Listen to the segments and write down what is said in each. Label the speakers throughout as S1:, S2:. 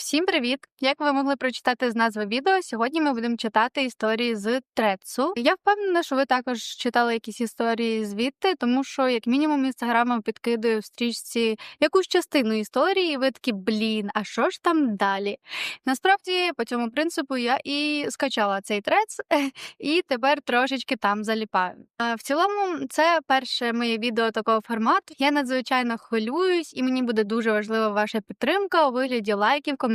S1: Всім привіт! Як ви могли прочитати з назви відео, сьогодні ми будемо читати історії з Трецу. Я впевнена, що ви також читали якісь історії звідти, тому що, як мінімум, інстаграм вам підкидує в стрічці якусь частину історії, і ви такі блін, а що ж там далі? Насправді, по цьому принципу я і скачала цей трец, і тепер трошечки там заліпаю. В цілому, це перше моє відео такого формату. Я надзвичайно хвилююсь, і мені буде дуже важлива ваша підтримка у вигляді лайків, коментарів,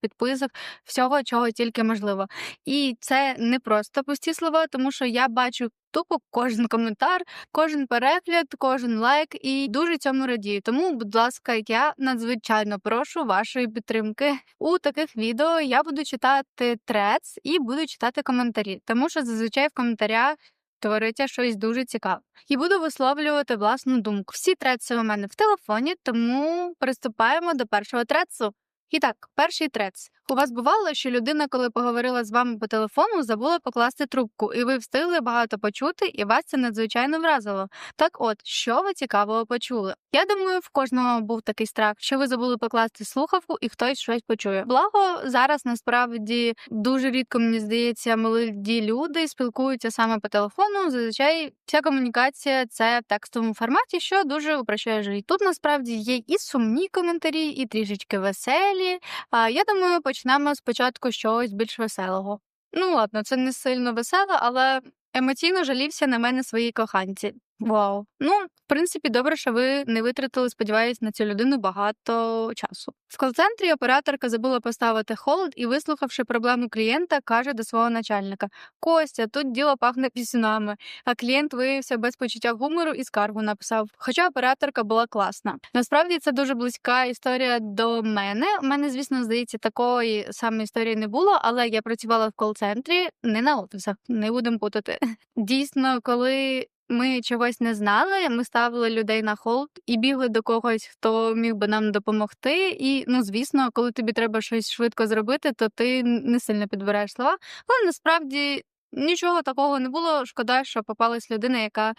S1: підписок, всього, чого тільки можливо. І це не просто пусті слова, тому що я бачу. Тупо кожен коментар, кожен перегляд, кожен лайк і дуже цьому радію. Тому, будь ласка, я надзвичайно прошу вашої підтримки. У таких відео я буду читати трец і буду читати коментарі, тому що зазвичай в коментарях твориться щось дуже цікаве. І буду висловлювати власну думку. Всі треци у мене в телефоні, тому приступаємо до першого трецу. І так, перший трец. У вас бувало, що людина, коли поговорила з вами по телефону, забула покласти трубку, і ви встигли багато почути, і вас це надзвичайно вразило. Так от, що ви цікавого почули? Я думаю, в кожного був такий страх, що ви забули покласти слухавку і хтось щось почує. Благо, зараз насправді дуже рідко мені здається, молоді люди спілкуються саме по телефону. Зазвичай вся комунікація це в текстовому форматі, що дуже упрощує життя. Тут насправді є і сумні коментарі, і трішечки веселі. Я думаю, почнемо спочатку з чогось більш веселого. Ну ладно, це не сильно весело, але емоційно жалівся на мене своїй коханці. Вау. Ну, в принципі, добре, що ви не витратили, сподіваюсь, на цю людину багато часу. В кол-центрі операторка забула поставити холод і, вислухавши проблему клієнта, каже до свого начальника: Костя, тут діло пахне пісюнами. А клієнт виявився без почуття гумору і скаргу написав. Хоча операторка була класна. Насправді це дуже близька історія до мене. У мене, звісно, здається, такої саме історії не було, але я працювала в кол-центрі не на офісах, не будемо путати. Дійсно, коли ми чогось не знали. Ми ставили людей на холд і бігли до когось, хто міг би нам допомогти. І ну, звісно, коли тобі треба щось швидко зробити, то ти не сильно підбираєш слова. Але насправді нічого такого не було. Шкода, що попалась людина, яка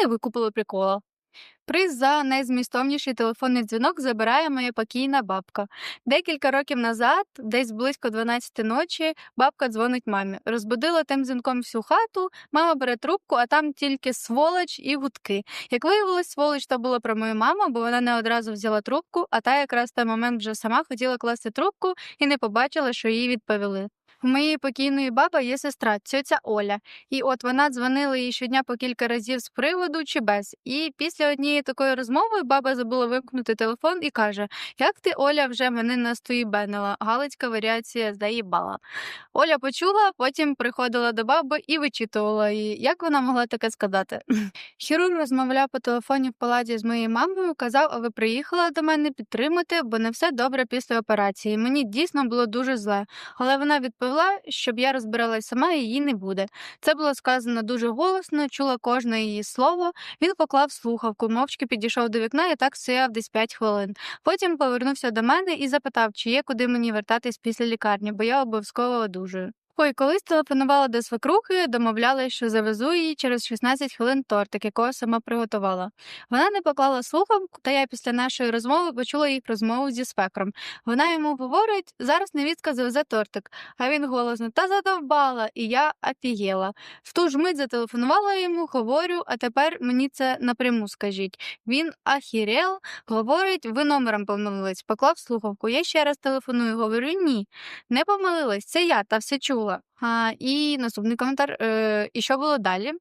S1: не викупила прикола. Приз за найзмістовніший телефонний дзвінок забирає моя покійна бабка. Декілька років назад, десь близько 12 ночі, бабка дзвонить мамі. Розбудила тим дзвінком всю хату, мама бере трубку, а там тільки сволоч і гудки. Як виявилось, сволоч то була про мою маму, бо вона не одразу взяла трубку, а та якраз в той момент вже сама хотіла класти трубку і не побачила, що їй відповіли. У моєї покійної баби є сестра, цьоця Оля, і от вона дзвонила їй щодня по кілька разів з приводу чи без. І після однієї такої розмови баба забула вимкнути телефон і каже: Як ти, Оля, вже мене настоїбенила? Галицька варіація заїбала. Оля почула, потім приходила до баби і вичитувала її, як вона могла таке сказати. Хірург розмовляв по телефоні в палаті з моєю мамою, казав, а ви приїхала до мене підтримати, бо не все добре після операції. Мені дійсно було дуже зле, але вона відповіла, щоб я розбиралась сама, і її не буде. Це було сказано дуже голосно, чула кожне її слово. Він поклав слухавку, мовчки підійшов до вікна і так стояв десь 5 хвилин. Потім повернувся до мене і запитав, чи є куди мені вертатись після лікарні, бо я обов'язково одужую. Ой, колись телефонувала до свекрухи, домовлялась, що завезу їй через 16 хвилин тортик, якого сама приготувала. Вона не поклала слухавку, та я після нашої розмови почула їх розмову зі свекром. Вона йому говорить, зараз невістка завезе тортик, а він голосно та задовбала, і я афієла. В ту ж мить зателефонувала йому, говорю, а тепер мені це напряму скажіть. Він ахірел, говорить, ви номером помилились, поклав слухавку. Я ще раз телефоную, говорю, ні, не помилилась, це я та все чула. А, І наступний коментар. Е, І що було далі?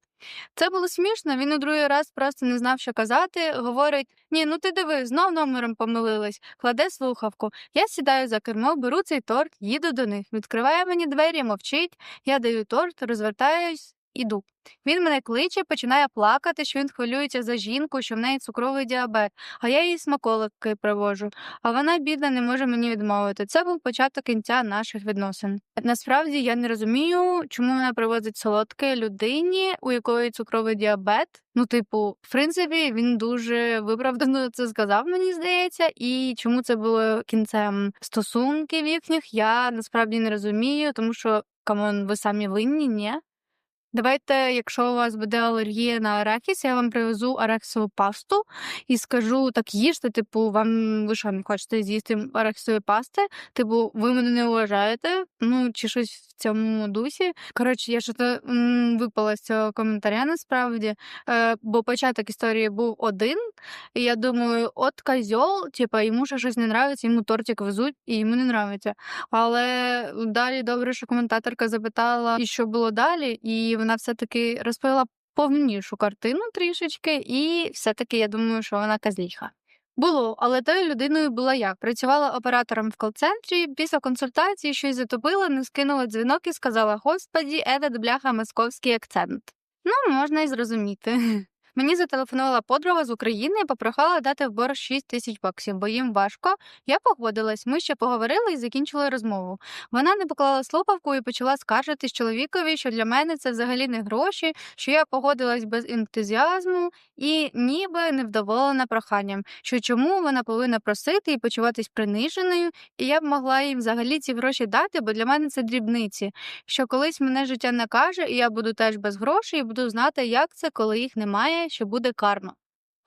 S1: Це було смішно. Він у другий раз просто не знав, що казати. Говорить: Ні, ну ти диви, знов номером помилилась, кладе слухавку. Я сідаю за кермо, беру цей торт, їду до них. Відкриває мені двері, мовчить. Я даю торт, розвертаюсь, іду. Він мене кличе, починає плакати, що він хвилюється за жінку, що в неї цукровий діабет, а я їй смаколики привожу. А вона, бідна, не може мені відмовити. Це був початок кінця наших відносин. Насправді я не розумію, чому вона привозить солодке людині, у якої цукровий діабет. Ну, типу, в принципі, він дуже виправдано це сказав, мені здається, і чому це було кінцем стосунків їхніх, я насправді не розумію, тому що камон, ви самі винні, ні? Давайте, якщо у вас буде алергія на арахіс, я вам привезу арахісову пасту і скажу: так їжте, типу, вам ви що, не хочете з'їсти арахісової пасти? Типу, ви мене не вважаєте? Ну, чи щось в цьому дусі. Коротше, я що то випала з цього коментаря насправді, е, бо початок історії був один. І я думаю, от козьол, типа, йому ще щось не нравиться, йому тортик везуть, і йому не нравиться. Але далі добре, що коментаторка запитала, і що було далі, і вона все-таки розповіла повнішу картину трішечки, і все-таки я думаю, що вона казліха. Було, але тою людиною була я. Працювала оператором в кол-центрі. Після консультації щось затопила, не скинула дзвінок і сказала: Господі, этот бляха московський акцент. Ну, можна й зрозуміти. Мені зателефонувала подруга з України і попрохала дати в борг 6 тисяч баксів, бо їм важко. Я погодилась, ми ще поговорили і закінчили розмову. Вона не поклала слухавку і почала скаржитись чоловікові, що для мене це взагалі не гроші, що я погодилась без ентузіазму і ніби невдоволена проханням, що чому вона повинна просити і почуватись приниженою, і я б могла їм взагалі ці гроші дати, бо для мене це дрібниці. Що колись мене життя накаже, і я буду теж без грошей, і буду знати, як це, коли їх немає що буде карма.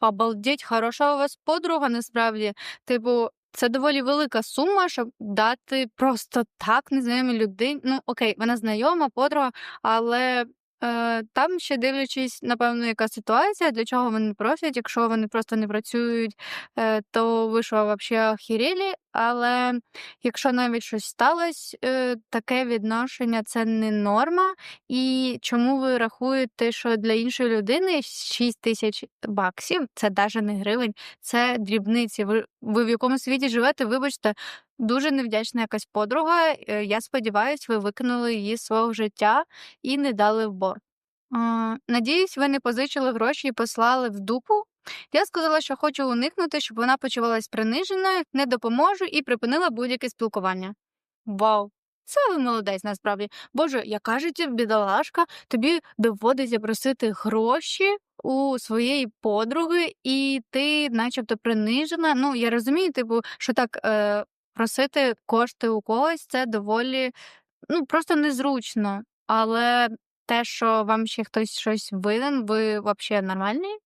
S1: Обалдеть, хороша у вас подруга насправді. Типу, це доволі велика сума, щоб дати просто так незнайомій людині. Ну, окей, вона знайома, подруга, але Там ще дивлячись, напевно, яка ситуація, для чого вони просять. Якщо вони просто не працюють, е, то ви що, взагалі охерілі. Але якщо навіть щось сталося, е, таке відношення це не норма. І чому ви рахуєте, що для іншої людини 6 тисяч баксів це навіть не гривень, це дрібниці. Ви, ви в якому світі живете? Вибачте. Дуже невдячна якась подруга. Е, я сподіваюся, ви викинули її з свого життя і не дали в борг. Надіюсь, ви не позичили гроші і послали в дупу. Я сказала, що хочу уникнути, щоб вона почувалась приниженою, не допоможу і припинила будь-яке спілкування. Вау! Це ви молодець насправді. Боже, яка ж ти бідолашка, тобі доводиться просити гроші у своєї подруги, і ти, начебто, принижена. Ну, я розумію, типу, що так е, просити кошти у когось це доволі ну, просто незручно. Але те, що вам ще хтось щось винен, ви взагалі нормальні?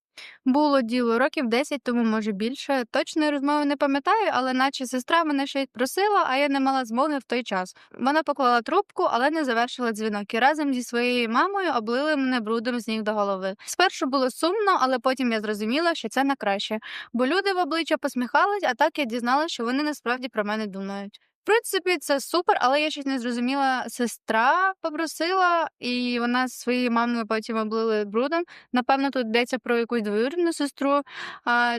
S1: Було діло років 10 тому, може більше. Точної розмови не пам'ятаю, але наче сестра мене щось просила, а я не мала змоги в той час. Вона поклала трубку, але не завершила дзвінок і разом зі своєю мамою облили мене брудом з ніг до голови. Спершу було сумно, але потім я зрозуміла, що це на краще, бо люди в обличчя посміхались, а так я дізналася, що вони насправді про мене думають принципі, це супер, але я щось не зрозуміла. Сестра попросила, і вона з своєю мамою потім облили брудом. Напевно, тут йдеться про якусь двоюрідну сестру.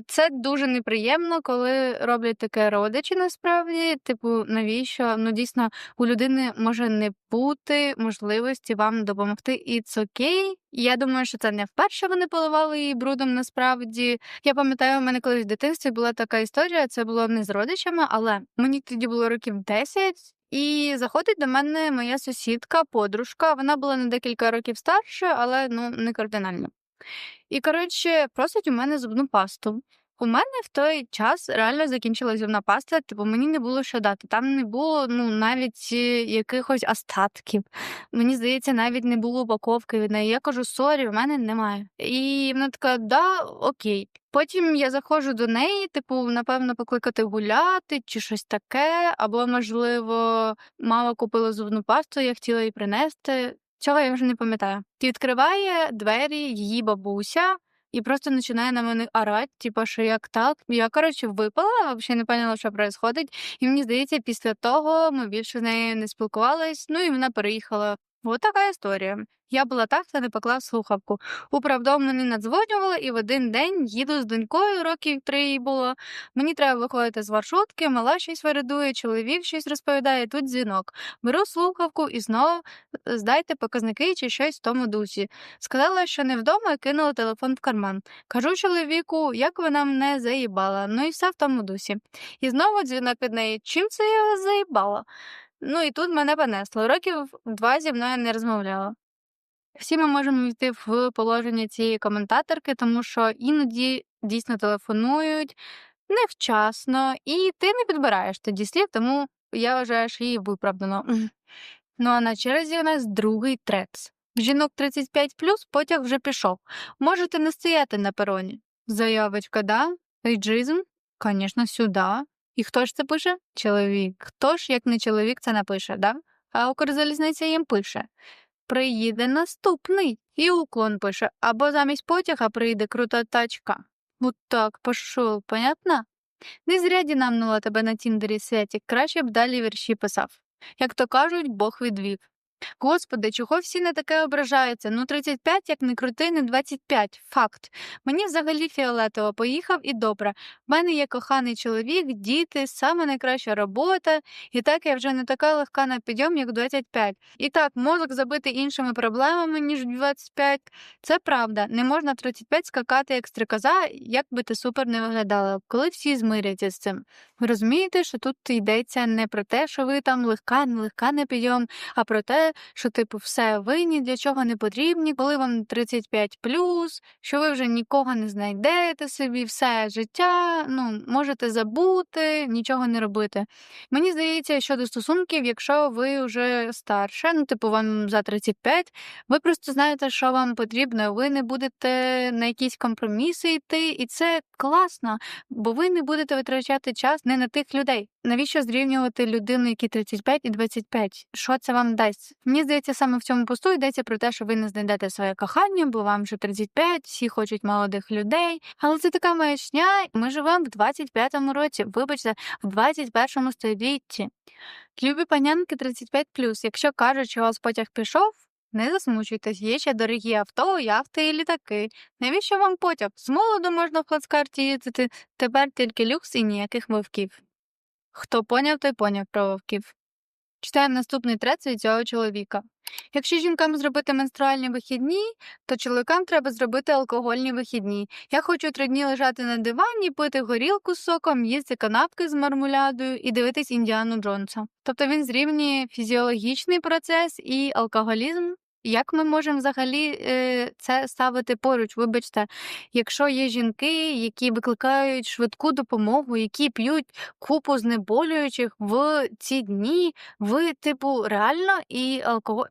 S1: Це дуже неприємно, коли роблять таке родичі насправді. Типу, навіщо? Ну, дійсно, у людини може не бути можливості вам допомогти, і це окей. Я думаю, що це не вперше вони поливали її брудом. Насправді я пам'ятаю, у мене колись в дитинстві була така історія. Це було не з родичами, але мені тоді було років 10, і заходить до мене моя сусідка, подружка. Вона була на декілька років старша, але ну не кардинально. І коротше, просить у мене зубну пасту. У мене в той час реально закінчилась зубна паста, типу мені не було що дати. Там не було ну навіть е, якихось остатків. Мені здається, навіть не було упаковки від неї. Я кажу, сорі, в мене немає. І вона така, да, окей. Потім я заходжу до неї, типу, напевно, покликати гуляти чи щось таке, або, можливо, мама купила зубну пасту, я хотіла її принести. Цього я вже не пам'ятаю. Відкриває двері її бабуся і просто починає на мене орать, типа, що як так. Я, коротше, випала, взагалі не поняла, що відбувається. І мені здається, після того ми більше з нею не спілкувались, ну і вона переїхала. Ось така історія. Я була так, та не поклав слухавку. Управдом мене надзвонювали, і в один день їду з донькою, років три їй було. Мені треба виходити з маршрутки, мала щось вирядує, чоловік щось розповідає, тут дзвінок. Беру слухавку і знову е, здайте показники чи щось в тому дусі. Сказала, що не вдома і кинула телефон в карман. Кажу чоловіку, як вона мене заїбала, ну і все в тому дусі. І знову дзвінок від неї. Чим це я заїбала? Ну і тут мене понесло. Років два зі мною не розмовляла. Всі ми можемо йти в положення цієї коментаторки, тому що іноді дійсно телефонують невчасно, і ти не підбираєш тоді слів, тому я вважаю, що її виправдано. Ну а на черзі у нас другий трец. Жінок 35 потяг вже пішов. Можете не стояти на пероні. Заявочка, да? Ейджизм? Звісно, сюди. І хто ж це пише? Чоловік. Хто ж, як не чоловік, це напише, да? А Укрзалізниця їм пише. Приїде наступний. І уклон пише. Або замість потяга прийде крута тачка. От так, пошов, понятно? Не зря дінамнула тебе на Тіндері святі, краще б далі вірші писав. Як то кажуть, Бог відвів. Господи, чого всі на таке ображаються? Ну, 35, як не крути, не 25. Факт. Мені взагалі фіолетово поїхав і добре. В мене є коханий чоловік, діти, саме найкраща робота, і так я вже не така легка на підйом, як 25. І так, мозок забитий іншими проблемами, ніж в 25. Це правда. Не можна в 35 скакати як стрикоза, як би ти супер не виглядала, коли всі змиряться з цим. Ви розумієте, що тут йдеться не про те, що ви там легка, не легка на підйом, а про те, що, типу, все ви ні для чого не потрібні, коли вам 35 що ви вже нікого не знайдете собі, все життя, ну, можете забути, нічого не робити. Мені здається, щодо стосунків, якщо ви вже старше, ну, типу, вам за 35, ви просто знаєте, що вам потрібно, ви не будете на якісь компроміси йти, і це класно, бо ви не будете витрачати час не на тих людей. Навіщо зрівнювати людину, які 35 і 25? Що це вам дасть? Мені здається, саме в цьому посту йдеться про те, що ви не знайдете своє кохання, бо вам вже 35, всі хочуть молодих людей. Але це така маячня. Ми живемо в 25-му році, вибачте, в 21-му столітті. Любі панянки 35 Якщо кажуть, що вас потяг пішов. Не засмучуйтесь, є ще дорогі авто, яхти і літаки. Навіщо вам потяг? З молоду можна в плацкарті їздити, тепер тільки люкс і ніяких вовків. Хто поняв, той поняв про вовків. Читаємо наступний трец від цього чоловіка. Якщо жінкам зробити менструальні вихідні, то чоловікам треба зробити алкогольні вихідні. Я хочу три дні лежати на дивані, пити горілку з соком, їсти канапки з мармулядою і дивитись Індіану Джонса. Тобто він зрівнює фізіологічний процес і алкоголізм як ми можемо взагалі е, це ставити поруч? Вибачте, якщо є жінки, які викликають швидку допомогу, які п'ють купу знеболюючих в ці дні, ви, типу, реально і алкоголь.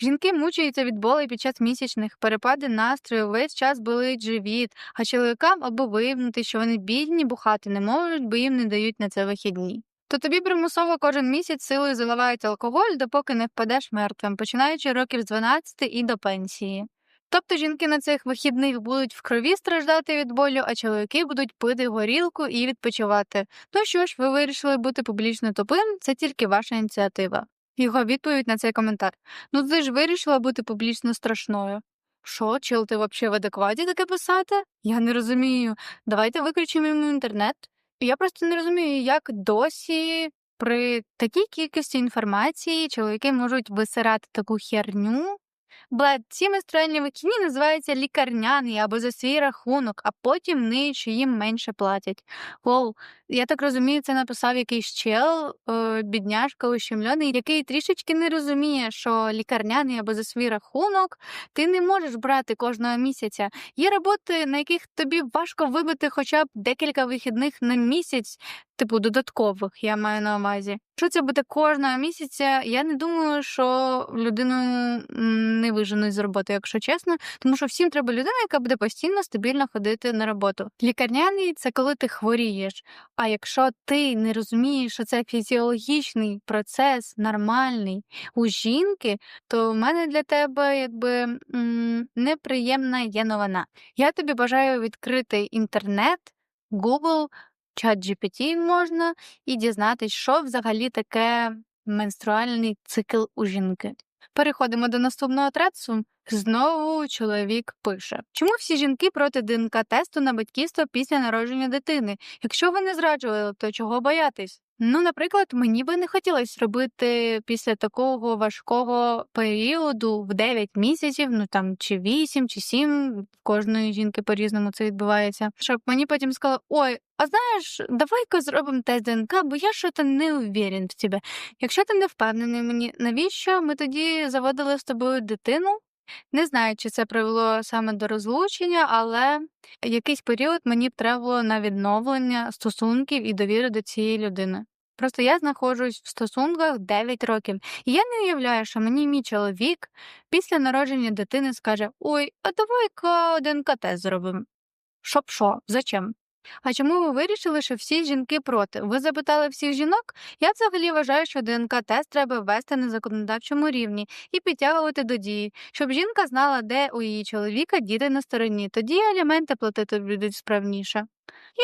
S1: Жінки мучаються від болей під час місячних, перепади настрою, весь час болить живіт, а чоловікам або виявнути, що вони бідні, бухати не можуть, бо їм не дають на це вихідні то тобі примусово кожен місяць силою заливають алкоголь, допоки не впадеш мертвим, починаючи років з 12 і до пенсії. Тобто жінки на цих вихідних будуть в крові страждати від болю, а чоловіки будуть пити горілку і відпочивати. Ну що ж, ви вирішили бути публічно тупим, це тільки ваша ініціатива. Його відповідь на цей коментар. Ну ти ж вирішила бути публічно страшною. Що, чил, ти взагалі в адекваті таке писати? Я не розумію. Давайте виключимо йому інтернет. Я просто не розумію, як досі при такій кількості інформації чоловіки можуть висирати таку херню. Бо ці менструальні вихідні називаються лікарняний або за свій рахунок, а потім ниють, що їм менше платять. Лол, я так розумію, це написав якийсь чел, е, бідняшка ущемлений, який трішечки не розуміє, що лікарняний або за свій рахунок ти не можеш брати кожного місяця. Є роботи, на яких тобі важко вибити хоча б декілька вихідних на місяць, типу додаткових, я маю на увазі. Що це буде кожного місяця? Я не думаю, що людину не виженуть з роботи, якщо чесно, тому що всім треба людина, яка буде постійно стабільно ходити на роботу. Лікарняний це коли ти хворієш. А якщо ти не розумієш, що це фізіологічний процес нормальний у жінки, то в мене для тебе якби неприємна є новина. Я тобі бажаю відкрити інтернет, Google, чат GPT можна і дізнатись, що взагалі таке менструальний цикл у жінки. Переходимо до наступного трецу. Знову чоловік пише: чому всі жінки проти ДНК тесту на батьківство після народження дитини? Якщо ви не зраджували, то чого боятись? Ну, наприклад, мені би не хотілося робити після такого важкого періоду в 9 місяців, ну там чи 8, чи 7, в кожної жінки по-різному це відбувається. Щоб мені потім сказали, ой, а знаєш, давай-ка зробимо тест ДНК, бо я щось не уверен в тебе. Якщо ти не впевнений мені, навіщо ми тоді заводили з тобою дитину? Не знаю, чи це привело саме до розлучення, але якийсь період мені б треба було на відновлення стосунків і довіри до цієї людини. Просто я знаходжусь в стосунках 9 років, і я не уявляю, що мені мій чоловік після народження дитини скаже: Ой, а давай-ка ДНК-тест зробимо. Щоб що? Зачем? А чому ви вирішили, що всі жінки проти? Ви запитали всіх жінок? Я взагалі вважаю, що ДНК-тест треба ввести на законодавчому рівні і підтягувати до дії, щоб жінка знала, де у її чоловіка діти на стороні. Тоді аліменти платити будуть справніше.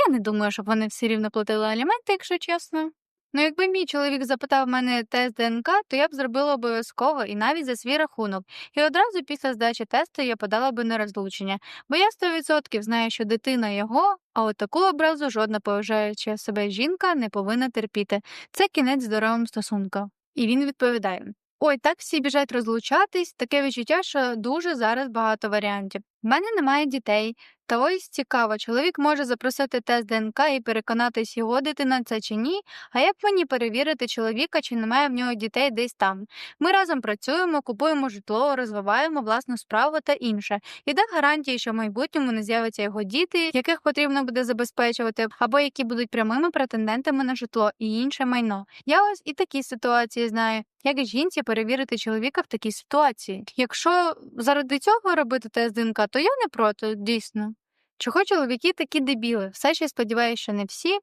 S1: Я не думаю, щоб вони всі рівно платили аліменти, якщо чесно. Ну, якби мій чоловік запитав мене тест ДНК, то я б зробила обов'язково і навіть за свій рахунок. І одразу після здачі тесту я подала би на розлучення, бо я 100% знаю, що дитина його, а от таку образу жодна поважаюча себе жінка не повинна терпіти. Це кінець здоровим стосункам. І він відповідає: Ой, так всі біжать розлучатись, таке відчуття, що дуже зараз багато варіантів. В мене немає дітей. Та ось цікаво, чоловік може запросити тест ДНК і переконатись, його дитина це чи ні. А як мені перевірити чоловіка, чи немає в нього дітей десь там? Ми разом працюємо, купуємо житло, розвиваємо власну справу та інше. І де гарантії, що в майбутньому не з'являться його діти, яких потрібно буде забезпечувати, або які будуть прямими претендентами на житло і інше майно. Я ось і такі ситуації знаю. Як жінці перевірити чоловіка в такій ситуації? Якщо заради цього робити тест ДНК, то я не проти, дійсно. Чого чоловіки такі дебіли? Все ще сподіваюся, що не всі.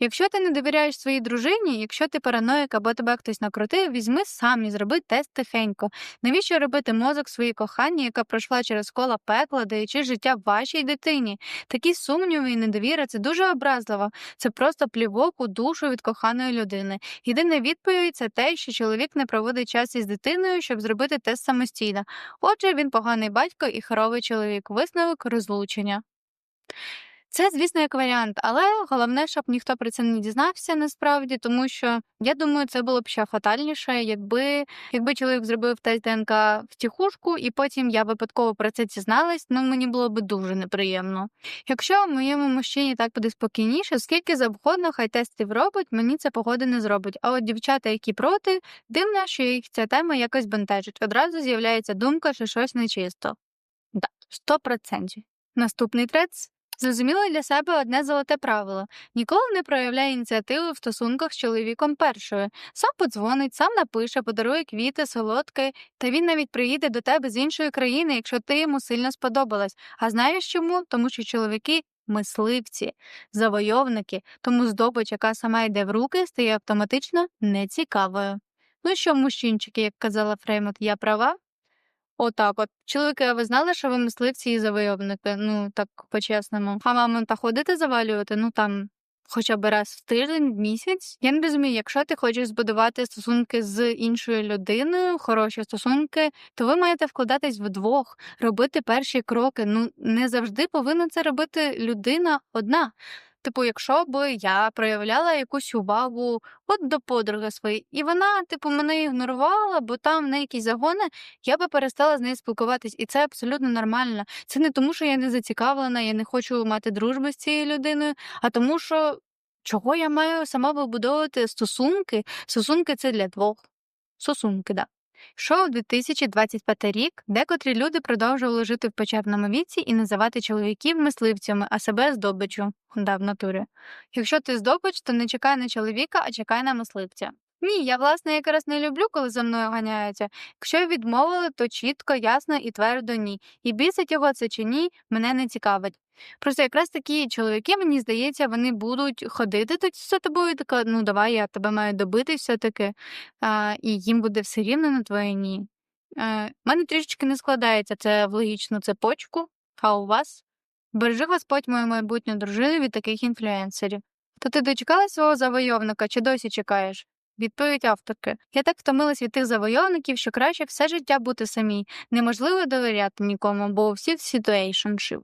S1: Якщо ти не довіряєш своїй дружині, якщо ти параноїк або тебе хтось накрутив, візьми сам і зроби тест тихенько. Навіщо робити мозок своїй коханій, яка пройшла через кола пекла, даючи життя вашій дитині? Такі сумніви і недовіра це дуже образливо. Це просто плівок у душу від коханої людини. Єдина відповідь це те, що чоловік не проводить час із дитиною, щоб зробити тест самостійно. Отже, він поганий батько і хоровий чоловік. Висновок розлучення. Це, звісно, як варіант, але головне, щоб ніхто про це не дізнався насправді, тому що я думаю, це було б ще фатальніше, якби якби чоловік зробив тест ДНК в тіхушку, і потім я випадково про це дізналась, ну мені було б дуже неприємно. Якщо моєму мужчині так буде спокійніше, скільки завгодно, хай тестів робить, мені це погоди не зробить. А от дівчата, які проти, дивно, що їх ця тема якось бентежить. Одразу з'являється думка, що щось нечисто. Так, сто процентів. Наступний трец. Зрозуміло для себе одне золоте правило: ніколи не проявляй ініціативу в стосунках з чоловіком першою. Сам подзвонить, сам напише, подарує квіти, солодке, та він навіть приїде до тебе з іншої країни, якщо ти йому сильно сподобалась. А знаєш чому? Тому що чоловіки. Мисливці, завойовники, тому здобич, яка сама йде в руки, стає автоматично нецікавою. Ну що, мужчинчики, як казала Фреймут, я права? Отак от. Чоловіки, а ви знали, що ви мисливці і завойовники? Ну, так по-чесному. А мамонта ходити завалювати? Ну там. Хоча б раз в тиждень, в місяць. Я не розумію, якщо ти хочеш збудувати стосунки з іншою людиною, хороші стосунки, то ви маєте вкладатись вдвох, робити перші кроки. Ну не завжди повинна це робити людина одна. Типу, якщо б я проявляла якусь увагу от до подруги своєї, і вона, типу, мене ігнорувала, бо там на якісь загони, я би перестала з нею спілкуватись, і це абсолютно нормально. Це не тому, що я не зацікавлена, я не хочу мати дружби з цією людиною, а тому, що чого я маю сама вибудовувати стосунки? Стосунки це для двох. Стосунки, да. Йшов 2025 рік, декотрі люди продовжували жити в печерному віці і називати чоловіків мисливцями, а себе здобичу. Да, в натурі. Якщо ти здобич, то не чекай на чоловіка, а чекай на мисливця. Ні, я власне якраз не люблю, коли за мною ганяються. Якщо відмовили, то чітко, ясно і твердо ні. І бісить його це чи ні, мене не цікавить. Просто якраз такі чоловіки, мені здається, вони будуть ходити тут за тобою, така, ну давай, я тебе маю добити все-таки, а, і їм буде все рівно на твоє ні. У мене трішечки не складається це в логічну цепочку, а у вас? Бережи Господь мою майбутню дружину від таких інфлюенсерів. То ти дочекала свого завойовника чи досі чекаєш? Відповідь авторки. Я так втомилась від тих завойовників, що краще все життя бути самій. Неможливо довіряти нікому, бо у всіх ситуейшншип.